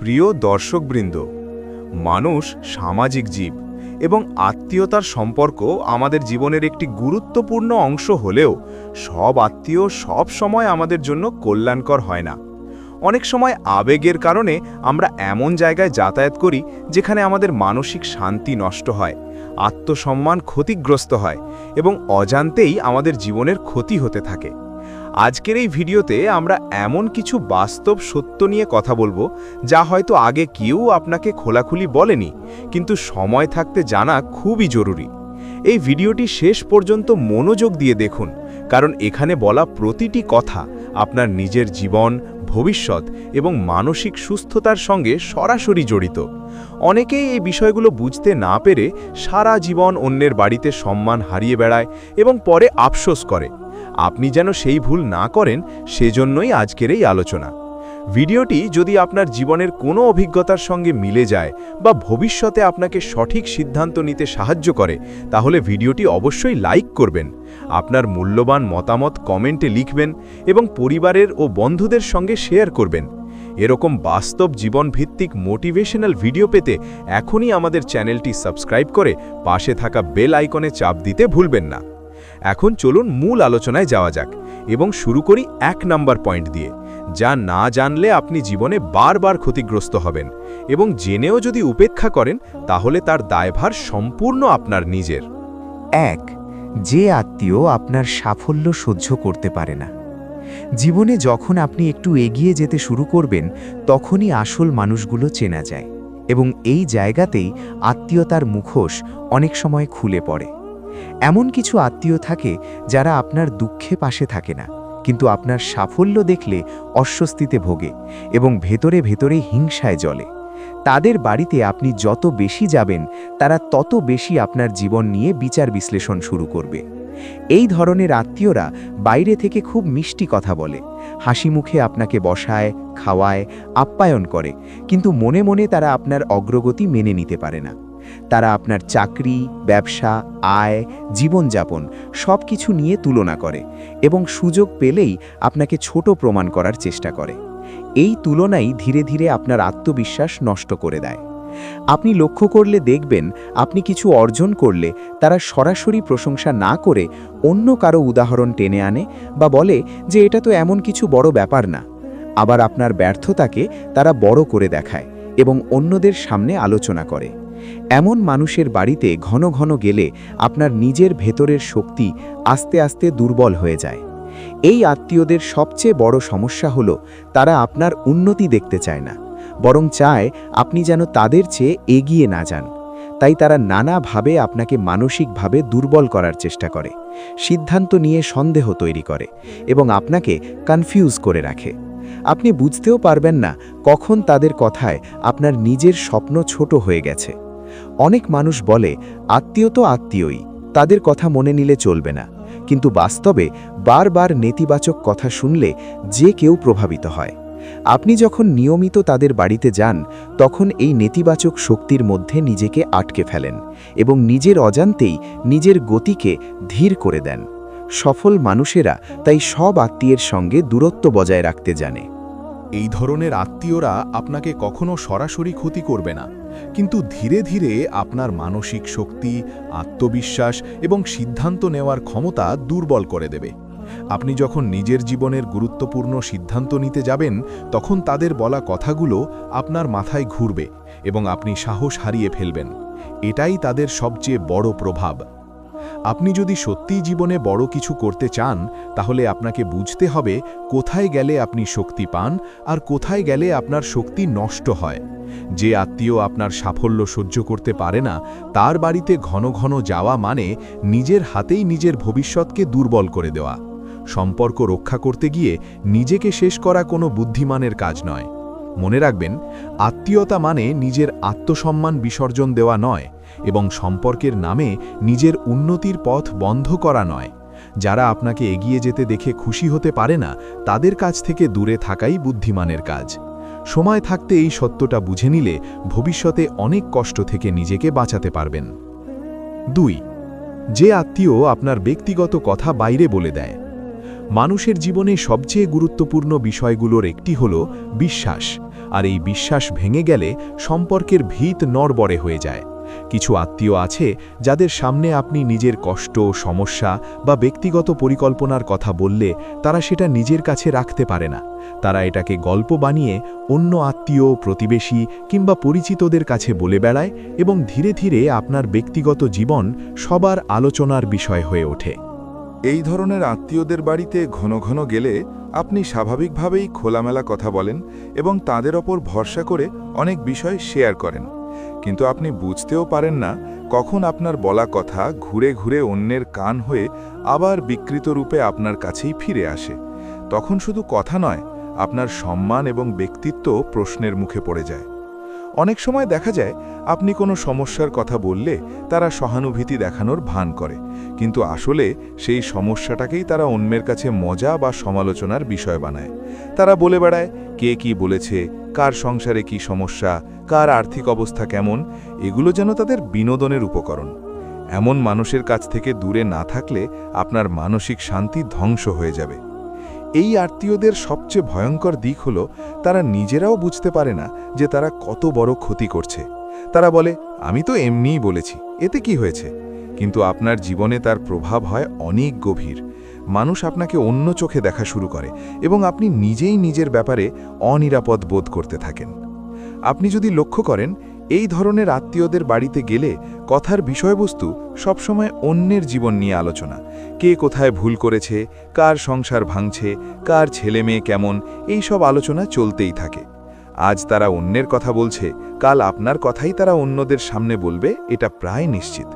প্রিয় দর্শকবৃন্দ, মানুষ সামাজিক জীব এবং আত্মীয়তার সম্পর্ক আমাদের জীবনের একটি গুরুত্বপূর্ণ অংশ হলেও সব আত্মীয় সব সময় আমাদের জন্য কল্যাণকর হয় না। অনেক সময় আবেগের কারণে আমরা এমন জায়গায় যাতায়াত করি যেখানে আমাদের মানসিক শান্তি নষ্ট হয়, আত্মসম্মান ক্ষতিগ্রস্ত হয় এবং অজান্তেই আমাদের জীবনের ক্ষতি হতে থাকে। আজকের এই ভিডিওতে আমরা এমন কিছু বাস্তব সত্য নিয়ে কথা বলব, যা হয়তো আগে কেউ আপনাকে খোলাখুলি বলেনি, কিন্তু সময় থাকতে জানা খুবই জরুরি। এই ভিডিওটি শেষ পর্যন্ত মনোযোগ দিয়ে দেখুন, কারণ এখানে বলা প্রতিটি কথা আপনার নিজের জীবন, ভবিষ্যৎ এবং মানসিক সুস্থতার সঙ্গে সরাসরি জড়িত। অনেকেই এই বিষয়গুলো বুঝতে না পেরে সারা জীবন অন্যের বাড়িতে সম্মান হারিয়ে বেড়ায় এবং পরে আফসোস করে। আপনি যেন সেই ভুল না করেন, সেজন্যই আজকের এই আলোচনা। ভিডিওটি যদি আপনার জীবনের কোনো অভিজ্ঞতার সঙ্গে মিলে যায় বা ভবিষ্যতে আপনাকে সঠিক সিদ্ধান্ত নিতে সাহায্য করে, তাহলে ভিডিওটি অবশ্যই লাইক করবেন, আপনার মূল্যবান মতামত কমেন্টে লিখবেন এবং পরিবারের ও বন্ধুদের সঙ্গে শেয়ার করবেন। এরকম বাস্তব জীবনভিত্তিক মোটিভেশনাল ভিডিও পেতে এখনই আমাদের চ্যানেলটি সাবস্ক্রাইব করে পাশে থাকা বেল আইকনে চাপ দিতে ভুলবেন না। এখন চলুন মূল আলোচনায় যাওয়া যাক এবং শুরু করি এক নাম্বার পয়েন্ট দিয়ে, যা না জানলে আপনি জীবনে বারবার ক্ষতিগ্রস্ত হবেন এবং জেনেও যদি উপেক্ষা করেন, তাহলে তার দায়ভার সম্পূর্ণ আপনার নিজের। এক, যে আত্মীয় আপনার সাফল্য সহ্য করতে পারে না। জীবনে যখন আপনি একটু এগিয়ে যেতে শুরু করবেন, তখনই আসল মানুষগুলো চেনা যায় এবং এই জায়গাতেই আত্মীয়তার মুখোশ অনেক সময় খুলে পড়ে। এমন কিছু আত্মীয় থাকে যারা আপনার দুঃখে পাশে থাকে না, কিন্তু আপনার সাফল্য দেখলে অস্বস্তিতে ভোগে এবং ভেতরে ভেতরে হিংসায় জলে তাদের বাড়িতে আপনি যত বেশি যাবেন, তারা তত বেশি আপনার জীবন নিয়ে বিচার বিশ্লেষণ শুরু করবে। এই ধরনের আত্মীয়রা বাইরে থেকে খুব মিষ্টি কথা বলে, হাসি মুখে আপনাকে বসায়, খাওয়ায়, আপ্যায়ন করে, কিন্তু মনে মনে তারা আপনার অগ্রগতি মেনে নিতে পারে না। তারা আপনার চাকরি, ব্যবসা, আয়, জীবনযাপন সব কিছু নিয়ে তুলনা করে এবং সুযোগ পেলেই আপনাকে ছোট প্রমাণ করার চেষ্টা করে। এই তুলনাই ধীরে ধীরে আপনার আত্মবিশ্বাস নষ্ট করে দেয়। আপনি লক্ষ্য করলে দেখবেন আপনি কিছু অর্জন করলে তারা সরাসরি প্রশংসা না করে অন্য কারও উদাহরণ টেনে আনে বা বলে যে এটা তো এমন কিছু বড় ব্যাপার না। আবার আপনার ব্যর্থতাকে তারা বড় করে দেখায় এবং অন্যদের সামনে আলোচনা করে। এমন মানুষের বাড়িতে ঘন ঘন গেলে আপনার নিজের ভেতরের শক্তি আস্তে আস্তে দুর্বল হয়ে যায়। এই আত্মীয়দের সবচেয়ে বড় সমস্যা হলো তারা আপনার উন্নতি দেখতে চায় না, বরং চায় আপনি যেন তাদের চেয়ে এগিয়ে না যান। তাই তারা নানাভাবে আপনাকে মানসিকভাবে দুর্বল করার চেষ্টা করে, সিদ্ধান্ত নিয়ে সন্দেহ তৈরি করে এবং আপনাকে কনফিউজ করে রাখে। আপনি বুঝতেও পারবেন না কখন তাদের কথায় আপনার নিজের স্বপ্ন ছোট হয়ে গেছে। অনেক মানুষ বলে, আত্মীয় তো আত্মীয়ই, তাদের কথা মনে নিলে চলবে না। কিন্তু বাস্তবে বারবার নেতিবাচক কথা শুনলে যে কেউ প্রভাবিত হয়। আপনি যখন নিয়মিত তাদের বাড়িতে যান, তখন এই নেতিবাচক শক্তির মধ্যে নিজেকে আটকে ফেলেন এবং নিজের অজান্তেই নিজের গতিকে ধীর করে দেন। সফল মানুষেরা তাই সব আত্মীয়ের সঙ্গে দূরত্ব বজায় রাখতে জানে। এই ধরনের আত্মীয়রা আপনাকে কখনো সরাসরি ক্ষতি করবে না। কিন্তু ধীরে ধীরে আপনার মানসিক শক্তি, আত্মবিশ্বাস এবং সিদ্ধান্ত নেওয়ার ক্ষমতা দুর্বল করে দেবে। আপনি যখন নিজের জীবনের গুরুত্বপূর্ণ সিদ্ধান্ত নিতে যাবেন, তখন তাদের বলা কথাগুলো আপনার মাথায় ঘুরবে এবং আপনি সাহস হারিয়ে ফেলবেন। এটাই তাদের সবচেয়ে বড় প্রভাব। আপনি যদি সত্যিই জীবনে বড় কিছু করতে চান, তাহলে আপনাকে বুঝতে হবে কোথায় গেলে আপনি শক্তি পান আর কোথায় গেলে আপনার শক্তি নষ্ট হয়। যে আত্মীয় আপনার সাফল্য সহ্য করতে পারে না, তার বাড়িতে ঘন ঘন যাওয়া মানে নিজের হাতেই নিজের ভবিষ্যৎকে দুর্বল করে দেওয়া। সম্পর্ক রক্ষা করতে গিয়ে নিজেকে শেষ করা কোনো বুদ্ধিমানের কাজ নয়। মনে রাখবেন, আত্মীয়তা মানে নিজের আত্মসম্মান বিসর্জন দেওয়া নয় এবং সম্পর্কের নামে নিজের উন্নতির পথ বন্ধ করা নয়। যারা আপনাকে এগিয়ে যেতে দেখে খুশি হতে পারে না, তাদের কাছ থেকে দূরে থাকাই বুদ্ধিমানের কাজ। সময় থাকতে এই সত্যটা বুঝে নিলে ভবিষ্যতে অনেক কষ্ট থেকে নিজেকে বাঁচাতে পারবেন। দুই, যে আত্মীয় আপনার ব্যক্তিগত কথা বাইরে বলে দেয় মানুষের জীবনে সবচেয়ে গুরুত্বপূর্ণ বিষয়গুলোর একটি হল বিশ্বাস, আর এই বিশ্বাস ভেঙে গেলে সম্পর্কের ভিত নড়বড়ে হয়ে যায়। কিছু আত্মীয় আছে যাদের সামনে আপনি নিজের কষ্ট, সমস্যা বা ব্যক্তিগত পরিকল্পনার কথা বললে তারা সেটা নিজের কাছে রাখতে পারে না। তারা এটাকে গল্প বানিয়ে অন্য আত্মীয়, প্রতিবেশী কিংবা পরিচিতদের কাছে বলে বেড়ায় এবং ধীরে ধীরে আপনার ব্যক্তিগত জীবন সবার আলোচনার বিষয় হয়ে ওঠে। এই ধরনের আত্মীয়দের বাড়িতে ঘন ঘন গেলে আপনি স্বাভাবিকভাবেই খোলামেলা কথা বলেন এবং তাদের ওপর ভরসা করে অনেক বিষয় শেয়ার করেন। কিন্তু আপনি বুঝতেও পারেন না কখন আপনার বলা কথা ঘুরে ঘুরে অন্যের কান হয়ে আবার বিকৃত রূপে আপনার কাছেই ফিরে আসে। তখন শুধু কথা নয়, আপনার সম্মান এবং ব্যক্তিত্ব প্রশ্নের মুখে পড়ে যায়। অনেক সময় দেখা যায়, আপনি কোনো সমস্যার কথা বললে তারা সহানুভূতি দেখানোর ভান করে। কিন্তু আসলে সেই সমস্যাটাকেই তারা অন্যের কাছে মজা বা সমালোচনার বিষয় বানায়। তারা বলে বেড়ায়, কে কি বলেছে, কার সংসারে কি সমস্যা, কার আর্থিক অবস্থা কেমন, এগুলো যেন তাদের বিনোদনের উপকরণ। এমন মানুষের কাছ থেকে দূরে না থাকলে আপনার মানসিক শান্তি ধ্বংস হয়ে যাবে। এই আত্মীয়দের সবচেয়ে ভয়ঙ্কর দিক হল, তারা নিজেরাও বুঝতে পারে না যে তারা কত বড় ক্ষতি করছে। তারা বলে, আমি তো এমনিই বলেছি, এতে কি হয়েছে? কিন্তু আপনার জীবনে তার প্রভাব হয় অনেক গভীর। মানুষ আপনাকে অন্য চোখে দেখা শুরু করে এবং আপনি নিজেই নিজের ব্যাপারে অনিরাপদ বোধ করতে থাকেন। আপনি যদি লক্ষ্য করেন এই ধরনের আত্মীয়দের বাড়িতে গেলে কথার বিষয়বস্তু সবসময় অন্যের জীবন নিয়ে আলোচনা। কে কোথায় ভুল করেছে, কার সংসার ভাঙছে, কার ছেলে মেয়ে কেমন, এই সব আলোচনা চলতেই থাকে। আজ তারা অন্যের কথা বলছে, কাল আপনার কথাই তারা অন্যদের সামনে বলবে, এটা প্রায় নিশ্চিত।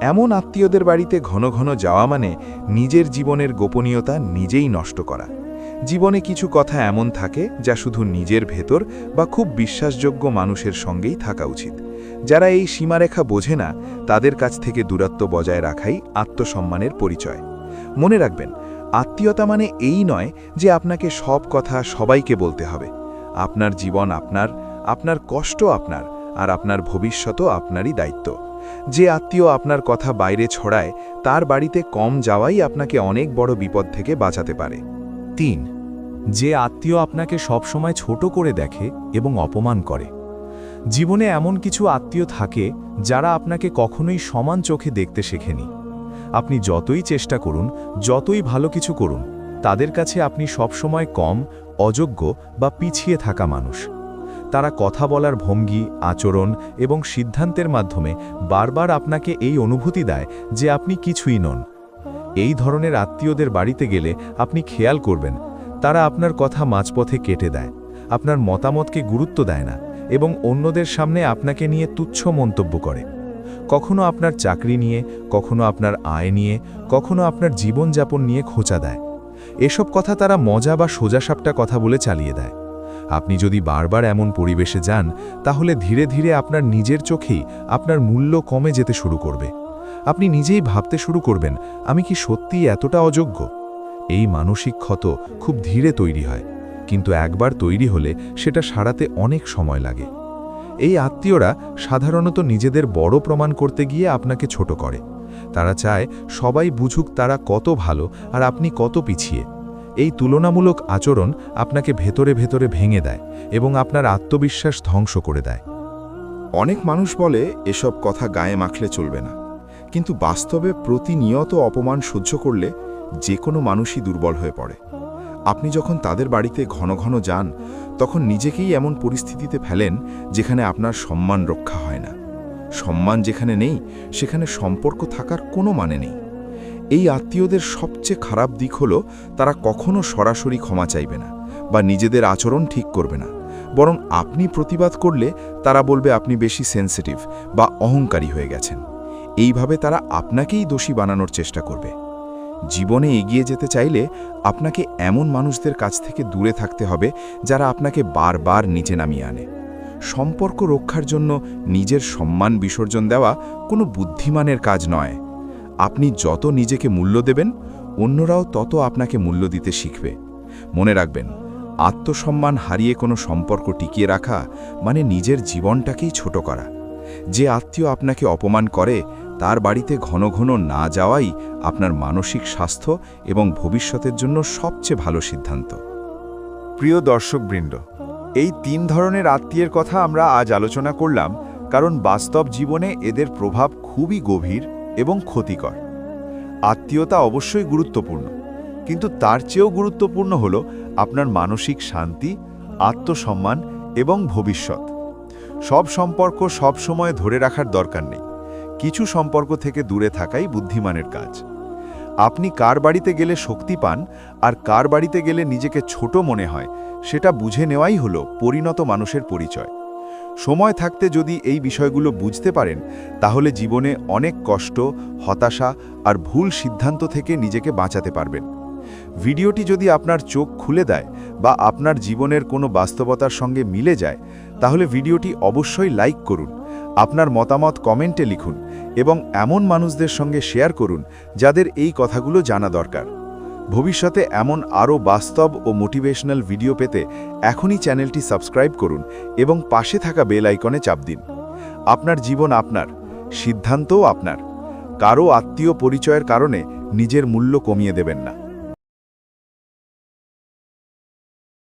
এমন আত্মীয়দের বাড়িতে ঘন ঘন যাওয়া মানে নিজের জীবনের গোপনীয়তা নিজেই নষ্ট করা। জীবনে কিছু কথা এমন থাকে যা শুধু নিজের ভেতর বা খুব বিশ্বাসযোগ্য মানুষের সঙ্গেই থাকা উচিত। যারা এই সীমারেখা বোঝে না, তাদের কাছ থেকে দূরত্ব বজায় রাখাই আত্মসম্মানের পরিচয়। মনে রাখবেন, আত্মীয়তা মানে এই নয় যে আপনাকে সব কথা সবাইকে বলতে হবে। আপনার জীবন আপনার আপনার কষ্ট আপনার, আর আপনার ভবিষ্যতও আপনারই দায়িত্ব। যে আত্মীয় আপনার কথা বাইরে ছড়ায়, তার বাড়িতে কম যাওয়াই আপনাকে অনেক বড় বিপদ থেকে বাঁচাতে পারে। তিন, যে আত্মীয় আপনাকে সবসময় ছোট করে দেখে এবং অপমান করে। জীবনে এমন কিছু আত্মীয় থাকে যারা আপনাকে কখনোই সমান চোখে দেখতে শেখেনি। আপনি যতই চেষ্টা করুন, যতই ভালো কিছু করুন, তাদের কাছে আপনি সবসময় কম, অযোগ্য বা পিছিয়ে থাকা মানুষ। তারা কথা বলার ভঙ্গি, আচরণ এবং সিদ্ধান্তের মাধ্যমে বারবার আপনাকে এই অনুভূতি দেয় যে আপনি কিছুই নন। এই ধরনের আত্মীয়দের বাড়িতে গেলে আপনি খেয়াল করবেন, তারা আপনার কথা মাঝপথে কেটে দেয়, আপনার মতামতকে গুরুত্ব দেয় না এবং অন্যদের সামনে আপনাকে নিয়ে তুচ্ছ মন্তব্য করে। কখনো আপনার চাকরি নিয়ে, কখনো আপনার আয় নিয়ে, কখনো আপনার জীবনযাপন নিয়ে খোঁচা দেয়। এসব কথা তারা মজা বা সোজাসাপটা কথা বলে চালিয়ে দেয়। আপনি যদি বারবার এমন পরিবেশে যান, তাহলে ধীরে ধীরে আপনার নিজের চোখেই আপনার মূল্য কমে যেতে শুরু করবে। আপনি নিজেই ভাবতে শুরু করবেন, আমি কি সত্যিই এতটা অযোগ্য? এই মানসিক ক্ষত খুব ধীরে তৈরি হয়, কিন্তু একবার তৈরি হলে সেটা সারাতে অনেক সময় লাগে। এই আত্মীয়রা সাধারণত নিজেদের বড় প্রমাণ করতে গিয়ে আপনাকে ছোট করে। তারা চায় সবাই বুঝুক তারা কত ভালো আর আপনি কত পিছিয়ে। এই তুলনামূলক আচরণ আপনাকে ভেতরে ভেতরে ভেঙে দেয় এবং আপনার আত্মবিশ্বাস ধ্বংস করে দেয়। অনেক মানুষ বলে, এসব কথা গায়ে মাখলে চলবে না। কিন্তু বাস্তবে প্রতিনিয়ত অপমান সহ্য করলে যে কোনো মানুষই দুর্বল হয়ে পড়ে। আপনি যখন তাদের বাড়িতে ঘন ঘন যান, তখন নিজেকেই এমন পরিস্থিতিতে ফেলেন যেখানে আপনার সম্মান রক্ষা হয় না। সম্মান যেখানে নেই, সেখানে সম্পর্ক থাকার কোনো মানে নেই। এই আত্মীয়দের সবচেয়ে খারাপ দিক হল, তারা কখনো সরাসরি ক্ষমা চাইবে না বা নিজেদের আচরণ ঠিক করবে না। বরং আপনি প্রতিবাদ করলে তারা বলবে আপনি বেশি সেন্সিটিভ বা অহংকারী হয়ে গেছেন। এইভাবে তারা আপনাকেই দোষী বানানোর চেষ্টা করবে। জীবনে এগিয়ে যেতে চাইলে আপনাকে এমন মানুষদের কাছ থেকে দূরে থাকতে হবে যারা আপনাকে বারবার নিচে নামিয়ে আনে। সম্পর্ক রক্ষার জন্য নিজের সম্মান বিসর্জন দেওয়া কোনো বুদ্ধিমানের কাজ নয়। আপনি যত নিজেকে মূল্য দেবেন, অন্যরাও তত আপনাকে মূল্য দিতে শিখবে। মনে রাখবেন, আত্মসম্মান হারিয়ে কোনো সম্পর্ক টিকিয়ে রাখা মানে নিজের জীবনটাকেই ছোট করা। যে আত্মীয় আপনাকে অপমান করে তার বাড়িতে ঘন ঘন না যাওয়াই আপনার মানসিক স্বাস্থ্য এবং ভবিষ্যতের জন্য সবচেয়ে ভালো সিদ্ধান্ত। প্রিয় দর্শকবৃন্দ, এই তিন ধরনের আত্মীয়ের কথা আমরা আজ আলোচনা করলাম কারণ বাস্তব জীবনে এদের প্রভাব খুবই গভীর এবং ক্ষতিকর। আত্মীয়তা অবশ্যই গুরুত্বপূর্ণ, কিন্তু তার চেয়েও গুরুত্বপূর্ণ হল আপনার মানসিক শান্তি, আত্মসম্মান এবং ভবিষ্যৎ। সব সম্পর্ক সব সময় ধরে রাখার দরকার নেই। কিছু সম্পর্ক থেকে দূরে থাকাই বুদ্ধিমানের কাজ। আপনি কার বাড়িতে গেলে শক্তি পান আর কার বাড়িতে গেলে নিজেকে ছোট মনে হয়, সেটা বুঝে নেওয়াই হলো পরিণত মানুষের পরিচয়। সময় থাকতে যদি এই বিষয়গুলো বুঝতে পারেন, তাহলে জীবনে অনেক কষ্ট, হতাশা আর ভুল সিদ্ধান্ত থেকে নিজেকে বাঁচাতে পারবেন। ভিডিওটি যদি আপনার চোখ খুলে দেয় বা আপনার জীবনের কোনো বাস্তবতার সঙ্গে মিলে যায়, তাহলে ভিডিওটি অবশ্যই লাইক করুন, আপনার মতামত কমেন্টে লিখুন। এবং এমন মানুষদের সঙ্গে শেয়ার করুন যাদের এই কথাগুলো জানা দরকার। ভবিষ্যতে এমন আরও বাস্তব ও মোটিভেশনাল ভিডিও পেতে এখনই চ্যানেলটি সাবস্ক্রাইব করুন এবং পাশে থাকা বেল আইকনে চাপ দিন। আপনার জীবন আপনার, সিদ্ধান্তও আপনার। কারও আত্মীয় পরিচয়ের কারণে নিজের মূল্য কমিয়ে দেবেন না।